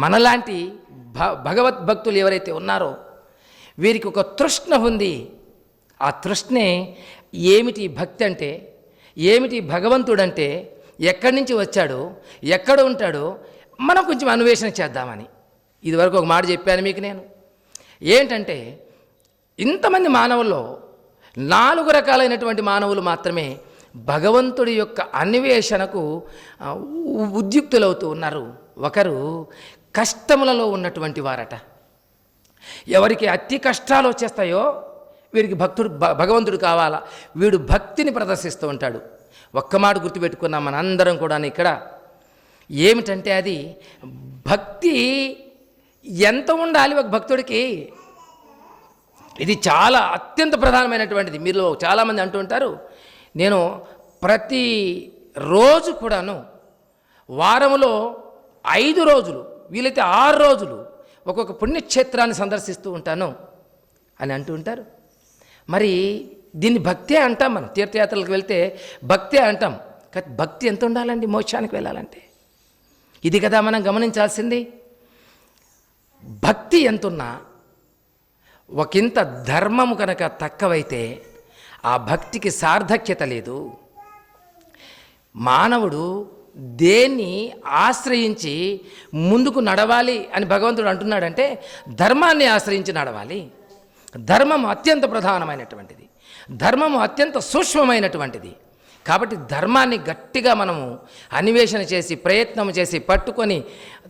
మనలాంటి భ భగవద్భక్తులు ఎవరైతే ఉన్నారో వీరికి ఒక తృష్ణ ఉంది. ఆ తృష్ణే ఏమిటి భక్తి అంటే ఏమిటి భగవంతుడంటే ఎక్కడి నుంచి వచ్చాడో ఎక్కడ ఉంటాడో మనం కొంచెం అన్వేషణ చేద్దామని. ఇదివరకు ఒక మాట చెప్పాను మీకు నేను. ఏంటంటే ఇంతమంది మానవుల్లో నాలుగు రకాలైనటువంటి మానవులు మాత్రమే భగవంతుడి యొక్క అన్వేషణకు ఉద్యుక్తులవుతూ ఉన్నారు. ఒకరు కష్టములలో ఉన్నటువంటి వారట. ఎవరికి అతి కష్టాలు వచ్చేస్తాయో వీరికి భక్తుడు భ- భగవంతుడు కావాలా. వీడు భక్తిని ప్రదర్శిస్తూ ఉంటాడు. ఒక్క మాట గుర్తుపెట్టుకున్నాం మనందరం కూడా ఇక్కడ. ఏమిటంటే అది భక్తి ఎంత ఉండాలి ఒక భక్తుడికి? ఇది చాలా అత్యంత ప్రధానమైనటువంటిది. మీరు చాలామంది అంటూ ఉంటారు నేను ప్రతి రోజు కూడాను వారములో ఐదు రోజులు వీలైతే ఆరు రోజులు ఒక్కొక్క పుణ్యక్షేత్రాన్ని సందర్శిస్తూ ఉంటాను అని అంటూ ఉంటారు. మరి దీన్ని భక్తే అంటాం మనం. తీర్థయాత్రలకు వెళ్తే భక్తే అంటాం. కానీ భక్తి ఎంత ఉండాలండి మోక్షానికి వెళ్ళాలంటే? ఇది కదా మనం గమనించాల్సింది. భక్తి ఎంతున్నా ఒకంత ధర్మము కనుక తక్కువైతే ఆ భక్తికి సార్థక్యత లేదు. మానవుడు దేన్ని ఆశ్రయించి ముందుకు నడవాలి అని భగవంతుడు అంటున్నాడంటే ధర్మాన్ని ఆశ్రయించి నడవాలి. ధర్మం అత్యంత ప్రధానమైనటువంటిది. ధర్మము అత్యంత సూక్ష్మమైనటువంటిది. కాబట్టి ధర్మాన్ని గట్టిగా మనము అన్వేషణ చేసి ప్రయత్నం చేసి పట్టుకొని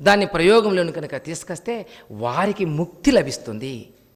దాన్ని ప్రయోగంలోని కనుక తీసుకొస్తే వారికి ముక్తి లభిస్తుంది.